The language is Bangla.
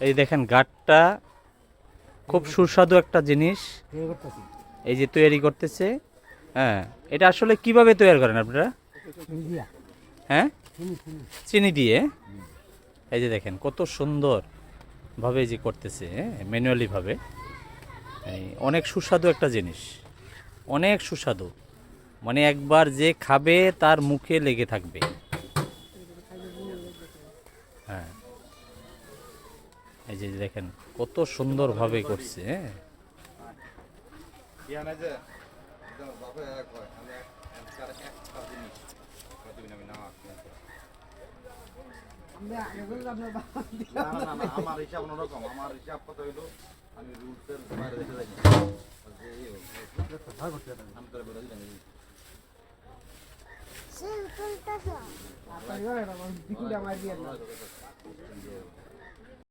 এই দেখেন গাঠটা খুব সুস্বাদু একটা জিনিস। এই যে তৈরি করতেছে। হ্যাঁ এটা আসলে কীভাবে তৈরি করেন আপনারা? হ্যাঁ? চিনি দিয়ে? এই যে দেখেন কত সুন্দর ভাবে যে করতেছে ম্যানুয়ালি ভাবে। এই অনেক সুস্বাদু একটা জিনিস। অনেক সুস্বাদু। মানে একবার যে খাবে তার মুখে লেগে থাকবে। হ্যাঁ। এই যে দেখেন কত সুন্দরভাবে করছে হ্যাঁ? আমার হিসাব অন্যরকম। আমার হিসাব কত হইল? আমি রুলসের বাইরে রেখে